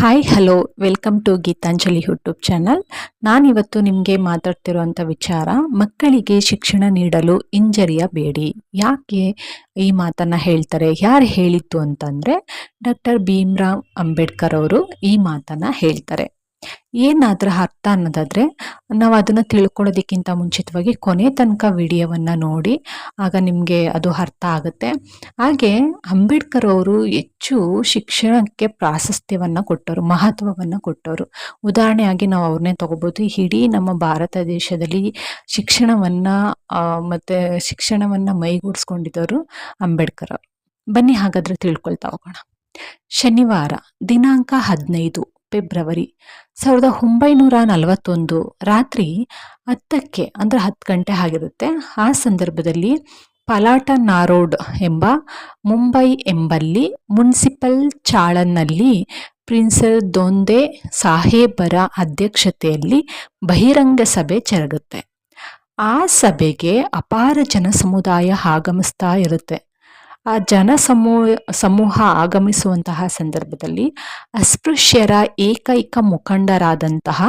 Hi hello welcome to Geetanjali YouTube channel ನಾನಿವತ್ತು ನಿಮಗೆ ಮಾತಾಡ್ತಿರುವಂಥ ವಿಚಾರ, ಮಕ್ಕಳಿಗೆ ಶಿಕ್ಷಣ ನೀಡಲು ಹಿಂಜರಿಯಬೇಡಿ ಯಾಕೆ ಈ ಮಾತನ್ನು ಹೇಳ್ತಾರೆ? ಯಾರು ಹೇಳಿದ್ದು ಅಂತಂದರೆ ಡಾಕ್ಟರ್ ಭೀಮ್ರಾವ್ ಅಂಬೇಡ್ಕರ್ ಅವರು ಈ ಮಾತನ್ನು ಹೇಳ್ತಾರೆ. ಏನಾದ್ರ ಅರ್ಥ ಅನ್ನೋದಾದ್ರೆ ನಾವು ಅದನ್ನ ತಿಳ್ಕೊಳ್ಳೋದಕ್ಕಿಂತ ಮುಂಚಿತವಾಗಿ ಕೊನೆ ತನಕ ವಿಡಿಯೋವನ್ನ ನೋಡಿ ಆಗ ನಿಮಗೆ ಅದು ಅರ್ಥ ಆಗುತ್ತೆ. ಹಾಗೆ ಅಂಬೇಡ್ಕರ್ ಅವರು ಹೆಚ್ಚು ಶಿಕ್ಷಣಕ್ಕೆ ಪ್ರಾಶಸ್ತ್ಯವನ್ನ ಕೊಟ್ಟರು ಮಹತ್ವವನ್ನು ಕೊಟ್ಟರು ಉದಾಹರಣೆಯಾಗಿ ನಾವು ಅವ್ರನ್ನೇ ತಗೋಬೋದು. ಇಡೀ ನಮ್ಮ ಭಾರತ ದೇಶದಲ್ಲಿ ಶಿಕ್ಷಣವನ್ನ ಮತ್ತೆ ಶಿಕ್ಷಣವನ್ನ ಮೈಗೂಡಿಸ್ಕೊಂಡಿದ್ದವರು ಅಂಬೇಡ್ಕರ್ ಬನ್ನಿ ಹಾಗಾದ್ರೆ ತಿಳ್ಕೊಳ್ತಾ ಹೋಗೋಣ. ಶನಿವಾರ, ದಿನಾಂಕ ಹದಿನೈದು. ಫೆಬ್ರವರಿ ಸಾವಿರದ ಒಂಬೈನೂರ ನಲವತ್ತೊಂದು ರಾತ್ರಿ ಹತ್ತಕ್ಕೆ, ಅಂದರೆ ಹತ್ತು ಗಂಟೆ ಆಗಿರುತ್ತೆ. ಆ ಸಂದರ್ಭದಲ್ಲಿ ಪಲಾಟ ನಾರೋಡ್ ಎಂಬ ಮುಂಬೈ ಎಂಬಲ್ಲಿ ಮುನ್ಸಿಪಲ್ ಚಾಳನ್ನಲ್ಲಿ ಪ್ರಿನ್ಸರ್ ದೊಂದೆ ಸಾಹೇಬರ ಅಧ್ಯಕ್ಷತೆಯಲ್ಲಿ ಬಹಿರಂಗ ಸಭೆ ಜರುಗುತ್ತೆ. ಆ ಸಭೆಗೆ ಅಪಾರ ಜನ ಸಮುದಾಯ ಆಗಮಿಸ್ತಾ ಇರುತ್ತೆ. ಆ ಜನ ಸಮೂಹ ಸಮೂಹ ಆಗಮಿಸುವಂತಹ ಸಂದರ್ಭದಲ್ಲಿ ಅಸ್ಪೃಶ್ಯರ ಏಕೈಕ ಮುಖಂಡರಾದಂತಹ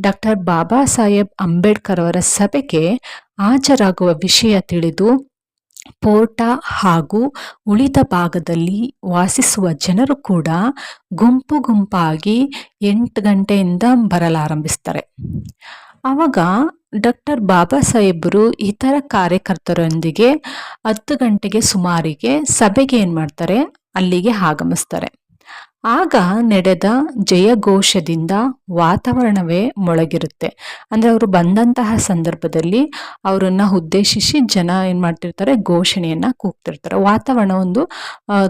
ಡಾಕ್ಟರ್ ಬಾಬಾ ಸಾಹೇಬ್ ಅಂಬೇಡ್ಕರ್ ಅವರ ಸಭೆಗೆ ಹಾಜರಾಗುವ ವಿಷಯ ತಿಳಿದು ಪೋರ್ಟ ಹಾಗೂ ಉಳಿದ ಭಾಗದಲ್ಲಿ ವಾಸಿಸುವ ಜನರು ಕೂಡ ಗುಂಪು ಗುಂಪಾಗಿ ಎಂಟು ಗಂಟೆಯಿಂದ ಬರಲಾರಂಭಿಸ್ತಾರೆ. ಆವಾಗ ಡಾಕ್ಟರ್ ಬಾಬಾ ಸಾಹೇಬರು ಇತರ ಕಾರ್ಯಕರ್ತರೊಂದಿಗೆ ಹತ್ತು ಗಂಟೆಗೆ ಸುಮಾರಿಗೆ ಸಭೆಗೆ ಏನು ಮಾಡ್ತಾರೆ? ಅಲ್ಲಿಗೆ ಆಗಮಿಸ್ತಾರೆ. ಆಗ ನಡೆದ ಜಯಘೋಷದಿಂದ ವಾತಾವರಣವೇ ಮೊಳಗಿರುತ್ತೆ. ಅಂದರೆ ಅವರು ಬಂದಂತಹ ಸಂದರ್ಭದಲ್ಲಿ ಅವರನ್ನು ಉದ್ದೇಶಿಸಿ ಜನ ಏನು ಮಾಡ್ತಿರ್ತಾರೆ? ಘೋಷಣೆಯನ್ನು ಕೂಗ್ತಿರ್ತಾರೆ. ವಾತಾವರಣ ಒಂದು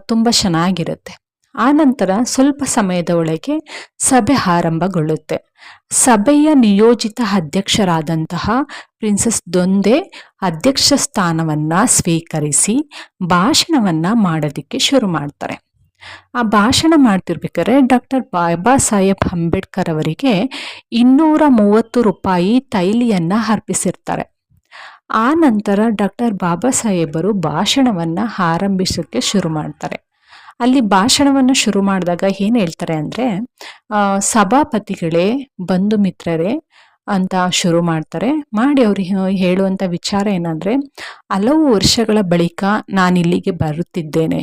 ತುಂಬ ಚೆನ್ನಾಗಿರುತ್ತೆ. ಆ ನಂತರ ಸ್ವಲ್ಪ ಸಮಯದ ಒಳಗೆ ಸಭೆ ಆರಂಭಗೊಳ್ಳುತ್ತೆ. ಸಭೆಯ ನಿಯೋಜಿತ ಅಧ್ಯಕ್ಷರಾದಂತಹ ಪ್ರಿನ್ಸೆಸ್ ದೊಂದೆ ಅಧ್ಯಕ್ಷ ಸ್ಥಾನವನ್ನ ಸ್ವೀಕರಿಸಿ ಭಾಷಣವನ್ನ ಮಾಡೋದಿಕ್ಕೆ ಶುರು ಮಾಡ್ತಾರೆ. ಆ ಭಾಷಣ ಮಾಡ್ತಿರ್ಬೇಕಾದ್ರೆ ಡಾಕ್ಟರ್ ಬಾಬಾ ಸಾಹೇಬ್ ಅಂಬೇಡ್ಕರ್ ಅವರಿಗೆ ಇನ್ನೂರ ಮೂವತ್ತು ರೂಪಾಯಿ ತೈಲಿಯನ್ನ ಅರ್ಪಿಸಿರ್ತಾರೆ. ಆ ನಂತರ ಡಾಕ್ಟರ್ ಬಾಬಾ ಸಾಹೇಬರು ಭಾಷಣವನ್ನ ಆರಂಭಿಸೋಕ್ಕೆ ಶುರು ಮಾಡ್ತಾರೆ. ಅಲ್ಲಿ ಭಾಷಣವನ್ನು ಶುರು ಮಾಡಿದಾಗ ಏನು ಹೇಳ್ತಾರೆ ಅಂದರೆ ಸಭಾಪತಿಗಳೇ, ಬಂಧು ಮಿತ್ರರೇ ಅಂತ ಶುರು ಮಾಡ್ತಾರೆ. ಮಾಡಿ ಅವರು ಹೇಳುವಂಥ ವಿಚಾರ ಏನಂದರೆ, ಹಲವು ವರ್ಷಗಳ ಬಳಿಕ ನಾನು ಇಲ್ಲಿಗೆ ಬರುತ್ತಿದ್ದೇನೆ.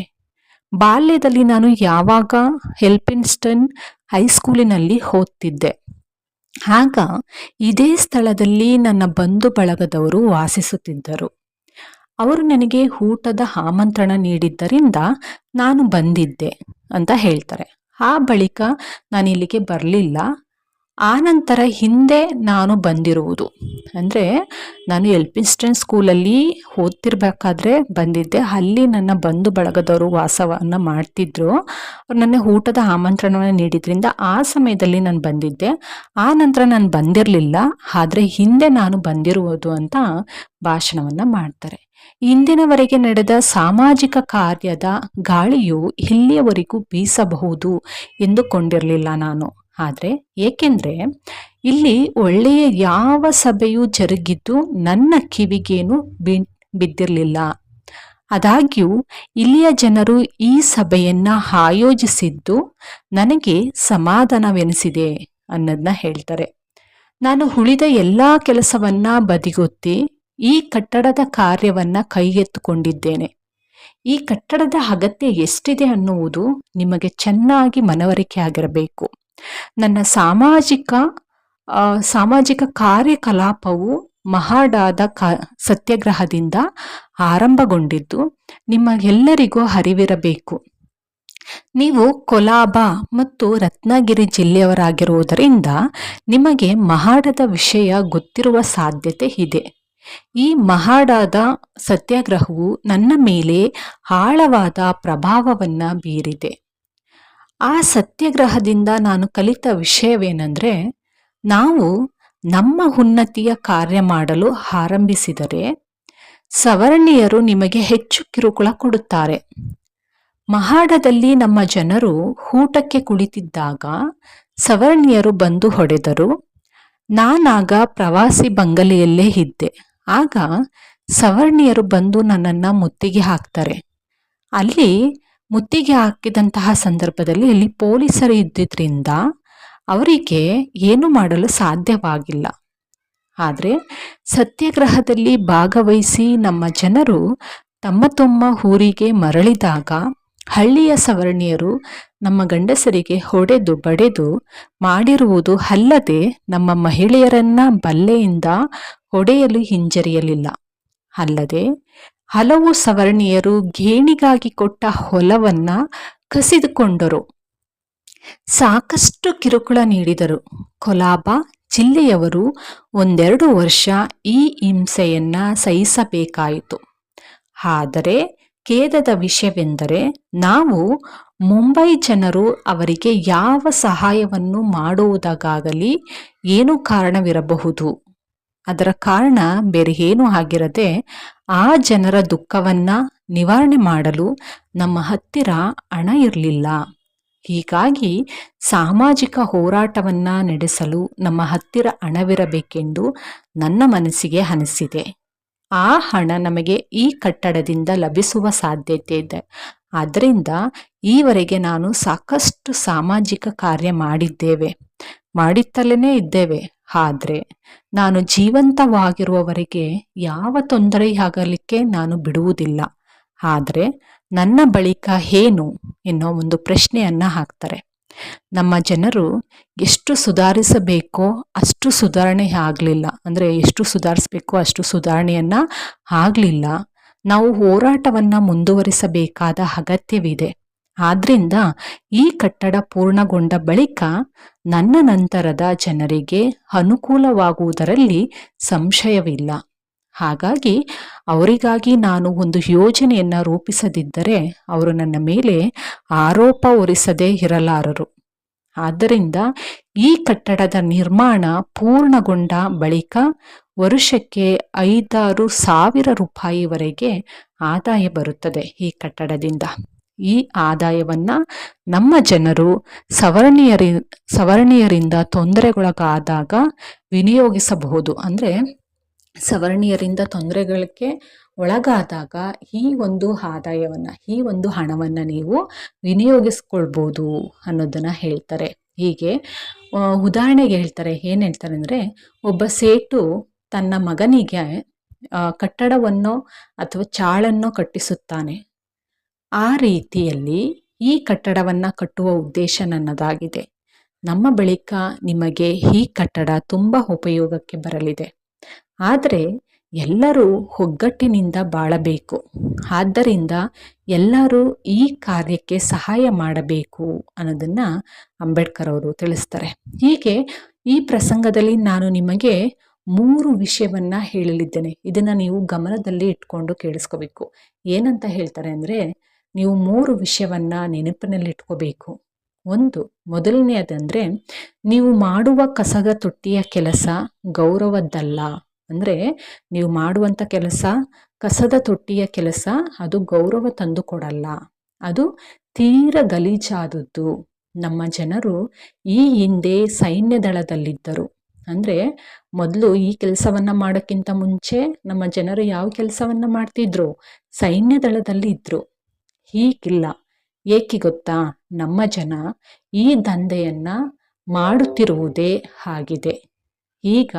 ಬಾಲ್ಯದಲ್ಲಿ ನಾನು ಯಾವಾಗ ಹೆಲ್ಪಿನ್ಸ್ಟನ್ ಹೈಸ್ಕೂಲಿನಲ್ಲಿ ಓದ್ತಿದ್ದೆ. ಆಗ ಇದೇ ಸ್ಥಳದಲ್ಲಿ ನನ್ನ ಬಂಧು ಬಳಗದವರು ವಾಸಿಸುತ್ತಿದ್ದರು. ಅವರು ನನಗೆ ಊಟದ ಆಮಂತ್ರಣ ನೀಡಿದ್ದರಿಂದ ನಾನು ಬಂದಿದ್ದೆ ಅಂತ ಹೇಳ್ತಾರೆ. ಆ ಬಳಿಕ ನಾನು ಇಲ್ಲಿಗೆ ಬರಲಿಲ್ಲ. ಆ ನಂತರ ಹಿಂದೆ ನಾನು ಬಂದಿರುವುದು. ಅಂದರೆ ನಾನು ಎಲ್ ಪಿ ಸ್ಟೆನ್ ಸ್ಕೂಲಲ್ಲಿ ಓದ್ತಿರ್ಬೇಕಾದ್ರೆ ಬಂದಿದ್ದೆ. ಅಲ್ಲಿ ನನ್ನ ಬಂಧು ಬಳಗದವರು ವಾಸವನ್ನು ಮಾಡ್ತಿದ್ರು. ಅವ್ರು ನನ್ನ ಊಟದ ಆಮಂತ್ರಣವನ್ನು ನೀಡಿದ್ರಿಂದ ಆ ಸಮಯದಲ್ಲಿ ನಾನು ಬಂದಿದ್ದೆ. ಆ ನಂತರ ನಾನು ಬಂದಿರಲಿಲ್ಲ. ಆದರೆ ಹಿಂದೆ ನಾನು ಬಂದಿರುವುದು ಅಂತ ಭಾಷಣವನ್ನು ಮಾಡ್ತಾರೆ. ಇಂದಿನವರೆಗೆ ನಡೆದ ಸಾಮಾಜಿಕ ಕಾರ್ಯದ ಗಾಳಿಯು ಇಲ್ಲಿಯವರೆಗೂ ಬೀಸಬಹುದು ಎಂದುಕೊಂಡಿರಲಿಲ್ಲ ನಾನು. ಆದರೆ ಏಕೆಂದರೆ ಇಲ್ಲಿ ಒಳ್ಳೆಯ ಯಾವ ಸಭೆಯೂ ಜರುಗಿದ್ದು ನನ್ನ ಕಿವಿಗೇನು ಬಿದ್ದಿರಲಿಲ್ಲ. ಆದಾಗ್ಯೂ ಇಲ್ಲಿಯ ಜನರು ಈ ಸಭೆಯನ್ನು ಆಯೋಜಿಸಿದ್ದು ನನಗೆ ಸಮಾಧಾನವೆನಿಸಿದೆ ಅನ್ನೋದನ್ನ ಹೇಳ್ತಾರೆ. ನಾನು ಉಳಿದ ಎಲ್ಲ ಕೆಲಸವನ್ನ ಬದಿಗೊತ್ತಿ ಈ ಕಟ್ಟಡದ ಕಾರ್ಯವನ್ನ ಕೈಗೆತ್ತುಕೊಂಡಿದ್ದೇನೆ. ಈ ಕಟ್ಟಡದ ಅಗತ್ಯ ಎಷ್ಟಿದೆ ಅನ್ನುವುದು ನಿಮಗೆ ಚೆನ್ನಾಗಿ ಮನವರಿಕೆ ಆಗಿರಬೇಕು. ನನ್ನ ಸಾಮಾಜಿಕ ಸಾಮಾಜಿಕ ಕಾರ್ಯಕಲಾಪವು ಮಹಾಡಾದ ಕ, ಸತ್ಯಾಗ್ರಹದಿಂದ ಆರಂಭಗೊಂಡಿದ್ದು ನಿಮಗೆಲ್ಲರಿಗೂ ಅರಿವಿರಬೇಕು. ನೀವು ಕೊಲಾಬ ಮತ್ತು ರತ್ನಗಿರಿ ಜಿಲ್ಲೆಯವರಾಗಿರುವುದರಿಂದ ನಿಮಗೆ ಮಹಾಡದ ವಿಷಯ ಗೊತ್ತಿರುವ ಸಾಧ್ಯತೆ ಇದೆ. ಈ ಮಹಾಡಾದ ಸತ್ಯಾಗ್ರಹವು ನನ್ನ ಮೇಲೆ ಆಳವಾದ ಪ್ರಭಾವವನ್ನು ಬೀರಿದೆ. ಆ ಸತ್ಯಾಗ್ರಹದಿಂದ ನಾನು ಕಲಿತ ವಿಷಯವೇನೆಂದರೆ, ನಾವು ನಮ್ಮ ಉನ್ನತಿಯ ಕಾರ್ಯ ಮಾಡಲು ಆರಂಭಿಸಿದರೆ, ಸವರ್ಣೀಯರು ನಿಮಗೆ ಹೆಚ್ಚು ಕಿರುಕುಳ ಕೊಡುತ್ತಾರೆ. ಮಹಾಡದಲ್ಲಿ ನಮ್ಮ ಜನರು ಊಟಕ್ಕೆ ಕುಳಿತಿದ್ದಾಗ ಸವರ್ಣೀಯರು ಬಂದು ಹೊಡೆದರು. ನಾನಾಗ ಪ್ರವಾಸಿ ಬಂಗಲೆಯಲ್ಲೇ ಇದ್ದೆ. ಆಗ ಸವರ್ಣೀಯರು ಬಂದು ನನ್ನನ್ನು ಮುತ್ತಿಗೆ ಹಾಕ್ತಾರೆ. ಅಲ್ಲಿ ಮುತ್ತಿಗೆ ಹಾಕಿದಂತಹ ಸಂದರ್ಭದಲ್ಲಿ ಇಲ್ಲಿ ಪೊಲೀಸರು ಇದ್ದಿದ್ರಿಂದ ಅವರಿಗೆ ಏನು ಮಾಡಲು ಸಾಧ್ಯವಾಗಿಲ್ಲ. ಆದರೆ ಸತ್ಯಾಗ್ರಹದಲ್ಲಿ ಭಾಗವಹಿಸಿ ನಮ್ಮ ಜನರು ತಮ್ಮ ತಮ್ಮ ಊರಿಗೆ ಮರಳಿದಾಗ ಹಳ್ಳಿಯ ಸವರ್ಣಿಯರು ನಮ್ಮ ಗಂಡಸರಿಗೆ ಹೊಡೆದು ಬಡೆದು ಮಾಡಿರುವುದು ಅಲ್ಲದೆ ನಮ್ಮ ಮಹಿಳೆಯರನ್ನ ಬಲ್ಲೆಯಿಂದ ಹೊಡೆಯಲು ಹಿಂಜರಿಯಲಿಲ್ಲ. ಅಲ್ಲದೆ ಹಲವು ಸವರ್ಣೀಯರು ಗೇಣಿಗಾಗಿ ಕೊಟ್ಟ ಹೊಲವನ್ನ ಕಸಿದುಕೊಂಡರು. ಸಾಕಷ್ಟು ಕಿರುಕುಳ ನೀಡಿದರು. ಕೊಲಾಬ ಜಿಲ್ಲೆಯವರು ಒಂದೆರಡು ವರ್ಷ ಈ ಹಿಂಸೆಯನ್ನ ಸಹಿಸಬೇಕಾಯಿತು. ಆದರೆ ಖೇದದ ವಿಷಯವೆಂದರೆ ನಾವು ಮುಂಬೈ ಜನರು ಅವರಿಗೆ ಯಾವ ಸಹಾಯವನ್ನು ಮಾಡುವುದಕ್ಕಾಗಲಿ ಏನು ಕಾರಣವಿರಬಹುದು. ಅದರ ಕಾರಣ ಬೇರೆ ಏನೂ ಆಗಿರದೆ ಆ ಜನರ ದುಃಖವನ್ನ ನಿವಾರಣೆ ಮಾಡಲು ನಮ್ಮ ಹತ್ತಿರ ಹಣ ಇರಲಿಲ್ಲ. ಹೀಗಾಗಿ ಸಾಮಾಜಿಕ ಹೋರಾಟವನ್ನ ನಡೆಸಲು ನಮ್ಮ ಹತ್ತಿರ ಹಣವಿರಬೇಕೆಂದು ನನ್ನ ಮನಸ್ಸಿಗೆ ಅನಿಸಿದೆ. ಆ ಹಣ ನಮಗೆ ಈ ಕಟ್ಟಡದಿಂದ ಲಭಿಸುವ ಸಾಧ್ಯತೆ ಇದೆ. ಆದ್ದರಿಂದ ಈವರೆಗೆ ನಾನು ಸಾಕಷ್ಟು ಸಾಮಾಜಿಕ ಕಾರ್ಯ ಮಾಡಿದ್ದೇವೆ. ಮಾಡುತ್ತಲೇ ಇದ್ದೇವೆ. ಆದರೆ ನಾನು ಜೀವಂತವಾಗಿರುವವರೆಗೆ ಯಾವ ತೊಂದರೆಯಾಗಲಿಕ್ಕೆ ನಾನು ಬಿಡುವುದಿಲ್ಲ. ಆದರೆ ನನ್ನ ಬಳಿಕ ಏನು ಎನ್ನೋ ಒಂದು ಪ್ರಶ್ನೆಯನ್ನ ಹಾಕ್ತಾರೆ. ನಮ್ಮ ಜನರು ಎಷ್ಟು ಸುಧಾರಿಸಬೇಕೋ ಅಷ್ಟು ಸುಧಾರಣೆ ಆಗಲಿಲ್ಲ. ಅಂದರೆ ಎಷ್ಟು ಸುಧಾರಿಸಬೇಕೋ ಅಷ್ಟು ಸುಧಾರಣೆಯನ್ನ ಆಗಲಿಲ್ಲ. ನಾವು ಹೋರಾಟವನ್ನು ಮುಂದುವರಿಸಬೇಕಾದ ಅಗತ್ಯವಿದೆ. ಆದ್ರಿಂದ ಈ ಕಟ್ಟಡ ಪೂರ್ಣಗೊಂಡ ಬಳಿಕ ನನ್ನ ನಂತರದ ಜನರಿಗೆ ಅನುಕೂಲವಾಗುವುದರಲ್ಲಿ ಸಂಶಯವಿಲ್ಲ. ಹಾಗಾಗಿ ಅವರಿಗಾಗಿ ನಾನು ಒಂದು ಯೋಜನೆಯನ್ನು ರೂಪಿಸದಿದ್ದರೆ ಅವರು ನನ್ನ ಮೇಲೆ ಆರೋಪ ಹೊರಿಸದೇ ಇರಲಾರರು. ಆದ್ದರಿಂದ ಈ ಕಟ್ಟಡದ ನಿರ್ಮಾಣ ಪೂರ್ಣಗೊಂಡ ಬಳಿಕ ವರ್ಷಕ್ಕೆ ಐದಾರು ಸಾವಿರ ರೂಪಾಯಿವರೆಗೆ ಆದಾಯ ಬರುತ್ತದೆ ಈ ಕಟ್ಟಡದಿಂದ. ಈ ಆದಾಯವನ್ನು ನಮ್ಮ ಜನರು ಸವರ್ಣೀಯರಿ, ಸವರ್ಣೀಯರಿಂದ ತೊಂದರೆಗೊಳಗಾದಾಗ ವಿನಿಯೋಗಿಸಬಹುದು. ಅಂದರೆ ಸವರ್ಣೀಯರಿಂದ ತೊಂದರೆಗಳಿಗೆ ಒಳಗಾದಾಗ ಈ ಒಂದು ಆದಾಯವನ್ನು, ಈ ಒಂದು ಹಣವನ್ನು ನೀವು ವಿನಿಯೋಗಿಸ್ಕೊಳ್ಬೋದು ಅನ್ನೋದನ್ನು ಹೇಳ್ತಾರೆ. ಹೀಗೆ ಉದಾಹರಣೆಗೆ ಹೇಳ್ತಾರೆ, ಏನು ಹೇಳ್ತಾರೆ ಅಂದರೆ ಒಬ್ಬ ಸೇಟು ತನ್ನ ಮಗನಿಗೆ ಕಟ್ಟಡವನ್ನು ಅಥವಾ ಚಾಳನ್ನು ಕಟ್ಟಿಸುತ್ತಾನೆ. ಆ ರೀತಿಯಲ್ಲಿ ಈ ಕಟ್ಟಡವನ್ನು ಕಟ್ಟುವ ಉದ್ದೇಶ ನನ್ನದಾಗಿದೆ. ನಮ್ಮ ಬಳಿಕ ನಿಮಗೆ ಈ ಕಟ್ಟಡ ತುಂಬ ಉಪಯೋಗಕ್ಕೆ ಬರಲಿದೆ. ಆದರೆ ಎಲ್ಲರೂ ಒಗ್ಗಟ್ಟಿನಿಂದ ಬಾಳಬೇಕು. ಆದ್ದರಿಂದ ಎಲ್ಲರೂ ಈ ಕಾರ್ಯಕ್ಕೆ ಸಹಾಯ ಮಾಡಬೇಕು ಅನ್ನೋದನ್ನ ಅಂಬೇಡ್ಕರ್ ಅವರು ತಿಳಿಸ್ತಾರೆ. ಹೀಗೆ ಈ ಪ್ರಸಂಗದಲ್ಲಿ ನಾನು ನಿಮಗೆ ಮೂರು ವಿಷಯವನ್ನ ಹೇಳಲಿದ್ದೇನೆ. ಇದನ್ನ ನೀವು ಗಮನದಲ್ಲಿ ಇಟ್ಕೊಂಡು ಕೇಳಿಸ್ಕೋಬೇಕು. ಏನಂತ ಹೇಳ್ತಾರೆ ಅಂದರೆ ನೀವು ಮೂರು ವಿಷಯವನ್ನ ನೆನಪಿನಲ್ಲಿಟ್ಕೋಬೇಕು. ಒಂದು, ಮೊದಲನೆಯದಂದ್ರೆ, ನೀವು ಮಾಡುವ ಕಸದ ತೊಟ್ಟಿಯ ಕೆಲಸ ಗೌರವದ್ದಲ್ಲ. ಅಂದರೆ, ನೀವು ಮಾಡುವಂಥ ಕೆಲಸ ಕಸದ ತೊಟ್ಟಿಯ ಕೆಲಸ, ಅದು ಗೌರವ ತಂದು ಕೊಡಲ್ಲ. ಅದು ತೀರ ಗಲೀಜಾದದ್ದು. ನಮ್ಮ ಜನರು ಈ ಹಿಂದೆ ಸೈನ್ಯ ದಳದಲ್ಲಿದ್ದರು ಅಂದರೆ, ಮೊದಲು ಈ ಕೆಲಸವನ್ನ ಮಾಡೋಕ್ಕಿಂತ ಮುಂಚೆ ನಮ್ಮ ಜನರು ಯಾವ ಕೆಲಸವನ್ನ ಮಾಡ್ತಿದ್ರು? ಸೈನ್ಯ ಇದ್ರು. ಹೀಗಿಲ್ಲ. ಏಕೆ ಗೊತ್ತಾ? ನಮ್ಮ ಜನ ಈ ದಂಧೆಯನ್ನು ಮಾಡುತ್ತಿರುವುದೇ ಆಗಿದೆ ಈಗ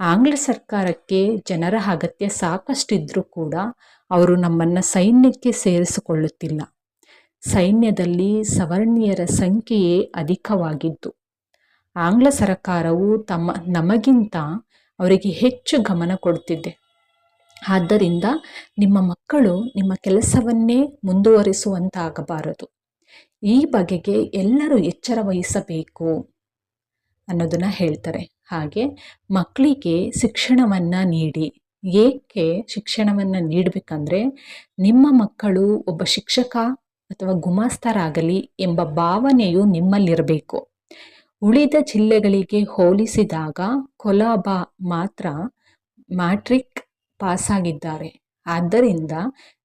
ಆಂಗ್ಲ ಸರ್ಕಾರಕ್ಕೆ ಜನರ ಅಗತ್ಯ ಸಾಕಷ್ಟಿದ್ರೂ ಕೂಡ ಅವರು ನಮ್ಮನ್ನು ಸೈನ್ಯಕ್ಕೆ ಸೇರಿಸಿಕೊಳ್ಳುತ್ತಿಲ್ಲ. ಸೈನ್ಯದಲ್ಲಿ ಸವರ್ಣೀಯರ ಸಂಖ್ಯೆಯೇ ಅಧಿಕವಾಗಿದ್ದು, ಆಂಗ್ಲ ಸರ್ಕಾರವು ತಮ್ಮ, ನಮಗಿಂತ ಅವರಿಗೆ ಹೆಚ್ಚು ಗಮನ ಕೊಡುತ್ತಿದೆ. ಆದ್ದರಿಂದ ನಿಮ್ಮ ಮಕ್ಕಳು ನಿಮ್ಮ ಕೆಲಸವನ್ನೇ ಮುಂದುವರಿಸುವಂತಾಗಬಾರದು. ಈ ಬಗೆಗೆ ಎಲ್ಲರೂ ಎಚ್ಚರ ವಹಿಸಬೇಕು ಅನ್ನೋದನ್ನು ಹೇಳ್ತಾರೆ. ಹಾಗೆ ಮಕ್ಕಳಿಗೆ ಶಿಕ್ಷಣವನ್ನು ನೀಡಿ. ಏಕೆ ಶಿಕ್ಷಣವನ್ನು ನೀಡಬೇಕಂದ್ರೆ ನಿಮ್ಮ ಮಕ್ಕಳು ಒಬ್ಬ ಶಿಕ್ಷಕ ಅಥವಾ ಗುಮಾಸ್ತರಾಗಲಿ ಎಂಬ ಭಾವನೆಯು ನಿಮ್ಮಲ್ಲಿರಬೇಕು. ಉಳಿದ ಜಿಲ್ಲೆಗಳಿಗೆ ಹೋಲಿಸಿದಾಗ ಕೊಲಾಬ ಮಾತ್ರ ಮ್ಯಾಟ್ರಿಕ್ ಪಾಸಾಗಿದ್ದಾರೆ. ಆದ್ದರಿಂದ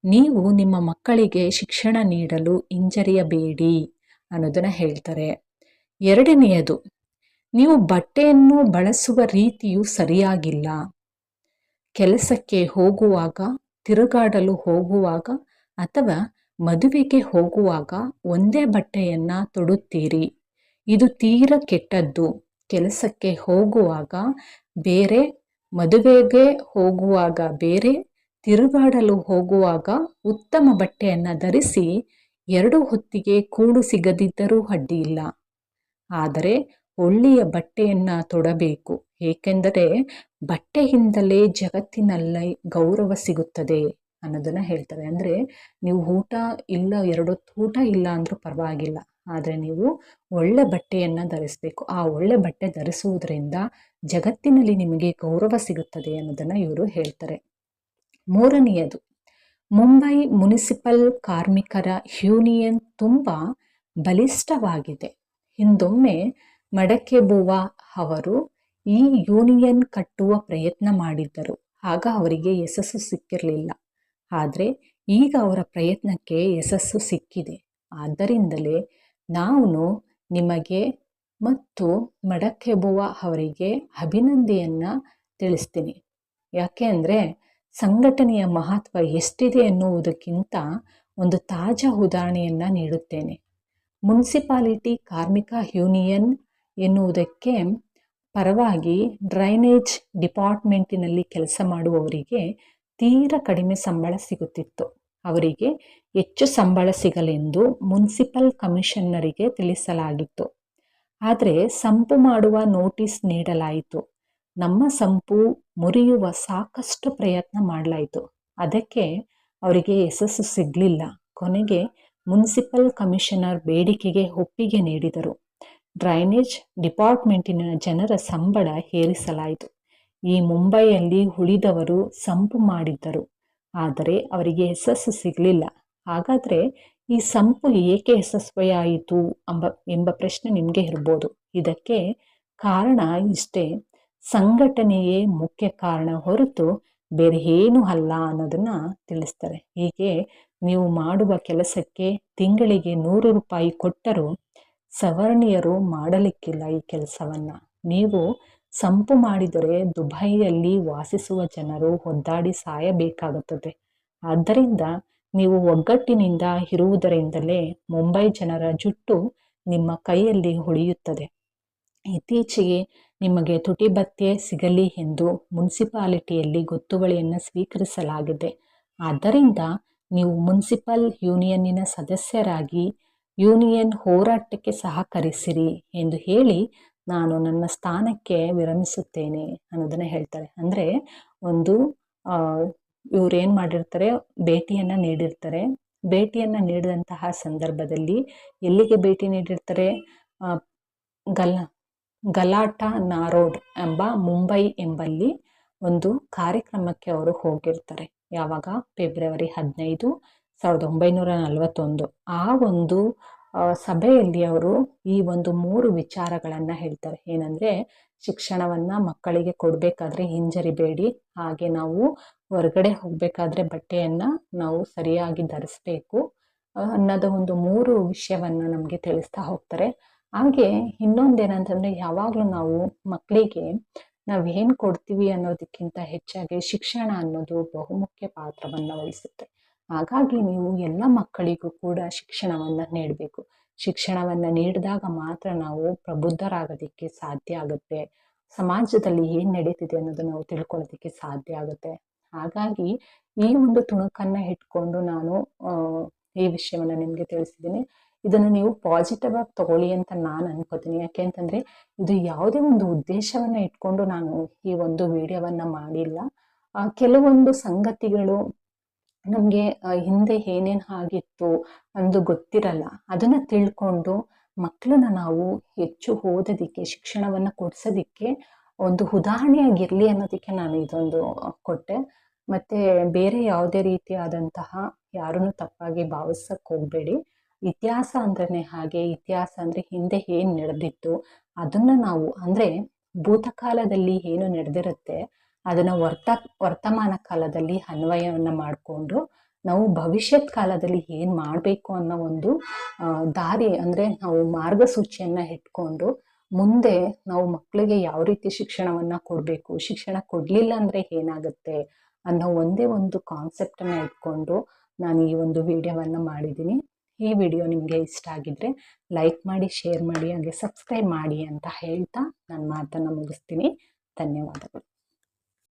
ನೀವು ನಿಮ್ಮ ಮಕ್ಕಳಿಗೆ ಶಿಕ್ಷಣ ನೀಡಲು ಹಿಂಜರಿಯಬೇಡಿ ಅನ್ನೋದನ್ನು ಹೇಳ್ತಾರೆ. ಎರಡನೆಯದು, ನೀವು ಬಟ್ಟೆಯನ್ನು ಬಳಸುವ ರೀತಿಯು ಸರಿಯಾಗಿಲ್ಲ. ಕೆಲಸಕ್ಕೆ ಹೋಗುವಾಗ, ತಿರುಗಾಡಲು ಹೋಗುವಾಗ ಅಥವಾ ಮದುವೆಗೆ ಹೋಗುವಾಗ ಒಂದೇ ಬಟ್ಟೆಯನ್ನು ತೊಡುತ್ತೀರಿ. ಇದು ತೀರ ಕೆಟ್ಟದ್ದು. ಕೆಲಸಕ್ಕೆ ಹೋಗುವಾಗ ಬೇರೆ ಮದುವೆಗೆ ಹೋಗುವಾಗ ಬೇರೆ, ತಿರುಗಾಡಲು ಹೋಗುವಾಗ ಉತ್ತಮ ಬಟ್ಟೆಯನ್ನು ಧರಿಸಿ ಎರಡು ಹೊತ್ತಿಗೆ ಕೂಡು ಸಿಗದಿದ್ದರೂ ಅಡ್ಡಿಯಿಲ್ಲ ಆದರೆ ಒಳ್ಳೆಯ ಬಟ್ಟೆಯನ್ನು ತೊಡಬೇಕು, ಏಕೆಂದರೆ ಬಟ್ಟೆಯಿಂದಲೇ ಜಗತ್ತಿನಲ್ಲಿ ಗೌರವ ಸಿಗುತ್ತದೆ ಅನ್ನೋದನ್ನ ಹೇಳ್ತಾರೆ. ಅಂದರೆ ನೀವು ಊಟ ಇಲ್ಲ ಎರಡೊತ್ತು ಊಟ ಇಲ್ಲ ಅಂದರೂ ಪರವಾಗಿಲ್ಲ. ಆದರೆ ನೀವು ಒಳ್ಳೆ ಬಟ್ಟೆಯನ್ನು ಧರಿಸಬೇಕು. ಆ ಒಳ್ಳೆ ಬಟ್ಟೆ ಧರಿಸುವುದರಿಂದ ಜಗತ್ತಿನಲ್ಲಿ ನಿಮಗೆ ಗೌರವ ಸಿಗುತ್ತದೆ ಅನ್ನೋದನ್ನು ಇವರು ಹೇಳ್ತಾರೆ. ಮೂರನೆಯದು, ಮುಂಬೈ ಮುನಿಸಿಪಲ್ ಕಾರ್ಮಿಕರ ಯೂನಿಯನ್ ತುಂಬ ಬಲಿಷ್ಠವಾಗಿದೆ. ಹಿಂದೊಮ್ಮೆ ಮಡಕೆ ಬುವಾ ಅವರು ಈ ಯೂನಿಯನ್ ಕಟ್ಟುವ ಪ್ರಯತ್ನ ಮಾಡಿದ್ದರು. ಆಗ ಅವರಿಗೆ ಯಶಸ್ಸು ಸಿಕ್ಕಿರಲಿಲ್ಲ. ಆದರೆ ಈಗ ಅವರ ಪ್ರಯತ್ನಕ್ಕೆ ಯಶಸ್ಸು ಸಿಕ್ಕಿದೆ. ಆದ್ದರಿಂದಲೇ ನಾನು ನಿಮಗೆ ಮತ್ತು ಮಡಕೆಬುವ ಅವರಿಗೆ ಅಭಿನಂದನೆಯನ್ನು ತಿಳಿಸ್ತೀನಿ. ಯಾಕೆ ಅಂದರೆ ಸಂಘಟನೆಯ ಮಹತ್ವ ಎಷ್ಟಿದೆ ಎನ್ನುವುದಕ್ಕಿಂತ ಒಂದು ತಾಜಾ ಉದಾಹರಣೆಯನ್ನು ನೀಡುತ್ತೇನೆ. ಮುನ್ಸಿಪಾಲಿಟಿ ಕಾರ್ಮಿಕ ಯೂನಿಯನ್ ಎನ್ನುವುದಕ್ಕೆ ಪರವಾಗಿ ಡ್ರೈನೇಜ್ ಡಿಪಾರ್ಟ್ಮೆಂಟಿನಲ್ಲಿ ಕೆಲಸ ಮಾಡುವವರಿಗೆ ತೀರ ಕಡಿಮೆ ಸಂಬಳ ಸಿಗುತ್ತಿತ್ತು. ಅವರಿಗೆ ಹೆಚ್ಚು ಸಂಬಳ ಸಿಗಲೆಂದು ಮುನ್ಸಿಪಲ್ ಕಮಿಷನರಿಗೆ ತಿಳಿಸಲಾಗಿತ್ತು. ಆದರೆ ಸಂಪು ಮಾಡುವ ನೋಟಿಸ್ ನೀಡಲಾಯಿತು. ನಮ್ಮ ಸಂಪು ಮುರಿಯುವ ಸಾಕಷ್ಟು ಪ್ರಯತ್ನ ಮಾಡಲಾಯಿತು. ಅದಕ್ಕೆ ಅವರಿಗೆ ಯಶಸ್ಸು ಸಿಗಲಿಲ್ಲ. ಕೊನೆಗೆ ಮುನ್ಸಿಪಲ್ ಕಮಿಷನರ್ ಬೇಡಿಕೆಗೆ ಒಪ್ಪಿಗೆ ನೀಡಿದರು. ಡ್ರೈನೇಜ್ ಡಿಪಾರ್ಟ್ಮೆಂಟಿನ ಜನರ ಸಂಬಳ ಏರಿಸಲಾಯಿತು. ಈ ಮುಂಬೈಯಲ್ಲಿ ಉಳಿದವರು ಸಂಪು ಮಾಡಿದ್ದರು. ಆದರೆ ಅವರಿಗೆ ಯಶಸ್ಸು ಸಿಗಲಿಲ್ಲ. ಹಾಗಾದರೆ ಈ ಸಂಪು ಏಕೆ ಯಶಸ್ವಿಯಾಯಿತು ಎಂಬ ಎಂಬ ಪ್ರಶ್ನೆ ನಿಮಗೆ ಇರ್ಬೋದು. ಇದಕ್ಕೆ ಕಾರಣ ಇಷ್ಟೇ. ಸಂಘಟನೆಯೇ ಮುಖ್ಯ ಕಾರಣ ಹೊರತು ಬೇರೆ ಏನೂ ಅಲ್ಲ ಅನ್ನೋದನ್ನು ತಿಳಿಸ್ತಾರೆ ಹೀಗೆ ನೀವು ಮಾಡುವ ಕೆಲಸಕ್ಕೆ ತಿಂಗಳಿಗೆ ನೂರು ರೂಪಾಯಿ ಕೊಟ್ಟರೂ ಸವರ್ಣೀಯರು ಮಾಡಲಿಕ್ಕಿಲ್ಲ ಈ ಕೆಲಸವನ್ನು. ನೀವು ಸಂಪು ಮಾಡಿದರೆ ದುಬೈಯಲ್ಲಿ ವಾಸಿಸುವ ಜನರು ಒದ್ದಾಡಿ ಸಾಯಬೇಕಾಗುತ್ತದೆ. ಆದ್ದರಿಂದ ನೀವು ಒಗ್ಗಟ್ಟಿನಿಂದ ಇರುವುದರಿಂದಲೇ ಮುಂಬೈ ಜನರ ಜುಟ್ಟು ನಿಮ್ಮ ಕೈಯಲ್ಲಿ ಉಳಿಯುತ್ತದೆ. ಇತ್ತೀಚೆಗೆ ನಿಮಗೆ ತುಟಿ ಭತ್ಯೆ ಸಿಗಲಿ ಎಂದು ಮುನ್ಸಿಪಾಲಿಟಿಯಲ್ಲಿ ಗೊತ್ತುವಳಿಯನ್ನು ಸ್ವೀಕರಿಸಲಾಗಿದೆ. ಆದ್ದರಿಂದ ನೀವು ಮುನ್ಸಿಪಲ್ ಯೂನಿಯನ್ನಿನ ಸದಸ್ಯರಾಗಿ ಯೂನಿಯನ್ ಹೋರಾಟಕ್ಕೆ ಸಹಕರಿಸಿರಿ ಎಂದು ಹೇಳಿ ನಾನು ನನ್ನ ಸ್ಥಾನಕ್ಕೆ ವಿರಮಿಸುತ್ತೇನೆ ಅನ್ನೋದನ್ನ ಹೇಳ್ತಾರೆ. ಅಂದರೆ ಒಂದು ಇವ್ರು ಏನು ಮಾಡಿರ್ತಾರೆ, ಭೇಟಿಯನ್ನು ನೀಡಿರ್ತಾರೆ. ಭೇಟಿಯನ್ನು ನೀಡಿದಂತಹ ಸಂದರ್ಭದಲ್ಲಿ ಎಲ್ಲಿಗೆ ಭೇಟಿ ನೀಡಿರ್ತಾರೆ? ಗಲ, ಗಲಾಟ ನಾರೋಡ್ ಎಂಬ ಮುಂಬೈ ಎಂಬಲ್ಲಿ ಒಂದು ಕಾರ್ಯಕ್ರಮಕ್ಕೆ ಅವರು ಹೋಗಿರ್ತಾರೆ. ಯಾವಾಗ? ಫೆಬ್ರವರಿ ಹದಿನೈದು, ಸಾವಿರದ ಒಂಬೈನೂರ ನಲವತ್ತೊಂದು. ಆ ಒಂದು ಸಭೆಯಲ್ಲಿ ಅವರು ಈ ಒಂದು ಮೂರು ವಿಚಾರಗಳನ್ನು ಹೇಳ್ತಾರೆ. ಏನಂದರೆ, ಶಿಕ್ಷಣವನ್ನು ಮಕ್ಕಳಿಗೆ ಕೊಡಬೇಕಾದ್ರೆ ಹಿಂಜರಿಬೇಡಿ, ಹಾಗೆ ನಾವು ಹೊರಗಡೆ ಹೋಗಬೇಕಾದ್ರೆ ಬಟ್ಟೆಯನ್ನು ನಾವು ಸರಿಯಾಗಿ ಧರಿಸ್ಬೇಕು ಅನ್ನೋದು ಒಂದು ಮೂರು ವಿಷಯವನ್ನು ನಮಗೆ ತಿಳಿಸ್ತಾ ಹೋಗ್ತಾರೆ. ಹಾಗೆ ಇನ್ನೊಂದೇನಂತಂದರೆ, ಯಾವಾಗಲೂ ನಾವು ಮಕ್ಕಳಿಗೆ ನಾವು ಏನು ಕೊಡ್ತೀವಿ ಅನ್ನೋದಕ್ಕಿಂತ ಹೆಚ್ಚಾಗಿ ಶಿಕ್ಷಣ ಅನ್ನೋದು ಬಹುಮುಖ್ಯ ಪಾತ್ರವನ್ನು ವಹಿಸುತ್ತೆ. ಹಾಗಾಗಿ ನೀವು ಎಲ್ಲ ಮಕ್ಕಳಿಗೂ ಕೂಡ ಶಿಕ್ಷಣವನ್ನು ನೀಡಬೇಕು. ಶಿಕ್ಷಣವನ್ನು ನೀಡಿದಾಗ ಮಾತ್ರ ನಾವು ಪ್ರಬುದ್ಧರಾಗೋದಕ್ಕೆ ಸಾಧ್ಯ ಆಗುತ್ತೆ. ಸಮಾಜದಲ್ಲಿ ಏನು ನಡೀತಿದೆ ಅನ್ನೋದು ನಾವು ತಿಳ್ಕೊಳ್ಳೋದಕ್ಕೆ ಸಾಧ್ಯ ಆಗುತ್ತೆ. ಹಾಗಾಗಿ ಈ ಒಂದು ತುಣುಕನ್ನು ಇಟ್ಕೊಂಡು ನಾನು ಈ ವಿಷಯವನ್ನು ನಿಮಗೆ ತಿಳಿಸಿದ್ದೀನಿ. ಇದನ್ನು ನೀವು ಪಾಸಿಟಿವ್ ಆಗಿ ತಗೊಳ್ಳಿ ಅಂತ ನಾನು ಅನ್ಕೋತೀನಿ. ಯಾಕೆ ಅಂತಂದರೆ, ಇದು ಯಾವುದೇ ಒಂದು ಉದ್ದೇಶವನ್ನು ಇಟ್ಕೊಂಡು ನಾನು ಈ ಒಂದು ವಿಡಿಯೋವನ್ನು ಮಾಡಿಲ್ಲ. ಕೆಲವೊಂದು ಸಂಗತಿಗಳು ನಮಗೆ ಹಿಂದೆ ಏನೇನು ಆಗಿತ್ತು ಅಂದು ಗೊತ್ತಿರಲ್ಲ. ಅದನ್ನು ತಿಳ್ಕೊಂಡು ಮಕ್ಕಳನ್ನ ನಾವು ಹೆಚ್ಚು ಓದೋದಿಕ್ಕೆ, ಶಿಕ್ಷಣವನ್ನು ಕೊಡ್ಸೋದಿಕ್ಕೆ ಒಂದು ಉದಾಹರಣೆಯಾಗಿರಲಿ ಅನ್ನೋದಕ್ಕೆ ನಾನು ಇದೊಂದು ಕೊಟ್ಟೆ. ಮತ್ತು ಬೇರೆ ಯಾವುದೇ ರೀತಿಯಾದಂತಹ ಯಾರನ್ನು ತಪ್ಪಾಗಿ ಭಾವಿಸಕ್ಕೆ ಹೋಗಬೇಡಿ. ಇತಿಹಾಸ ಅಂದ್ರೆ ಹಾಗೆ, ಇತಿಹಾಸ ಅಂದರೆ ಹಿಂದೆ ಏನು ನಡೆದಿತ್ತು, ಅದನ್ನು ನಾವು ಅಂದರೆ ಭೂತಕಾಲದಲ್ಲಿ ಏನು ನಡೆದಿರುತ್ತೆ ಅದನ್ನು ವರ್ತ, ವರ್ತಮಾನ ಕಾಲದಲ್ಲಿ ಅನ್ವಯವನ್ನು ಮಾಡಿಕೊಂಡು ನಾವು ಭವಿಷ್ಯತ್ ಕಾಲದಲ್ಲಿ ಏನು ಮಾಡಬೇಕು ಅನ್ನೋ ಒಂದು ದಾರಿ ಅಂದರೆ ನಾವು ಮಾರ್ಗಸೂಚಿಯನ್ನು ಇಟ್ಕೊಂಡು ಮುಂದೆ ನಾವು ಮಕ್ಕಳಿಗೆ ಯಾವ ರೀತಿ ಶಿಕ್ಷಣವನ್ನು ಕೊಡಬೇಕು, ಶಿಕ್ಷಣ ಕೊಡಲಿಲ್ಲ ಅಂದರೆ ಏನಾಗುತ್ತೆ ಅನ್ನೋ ಒಂದೇ ಒಂದು ಕಾನ್ಸೆಪ್ಟನ್ನು ಇಟ್ಕೊಂಡು ನಾನು ಈ ಒಂದು ವಿಡಿಯೋವನ್ನು ಮಾಡಿದ್ದೀನಿ. ಈ ವಿಡಿಯೋ ನಿಮಗೆ ಇಷ್ಟ ಆಗಿದ್ದರೆ ಲೈಕ್ ಮಾಡಿ ಶೇರ್ ಮಾಡಿ, ಹಾಗೆ ಸಬ್ಸ್ಕ್ರೈಬ್ ಮಾಡಿ ಅಂತ ಹೇಳ್ತಾ ನನ್ನ ಮಾತನ್ನು ಮುಗಿಸ್ತೀನಿ. ಧನ್ಯವಾದಗಳು.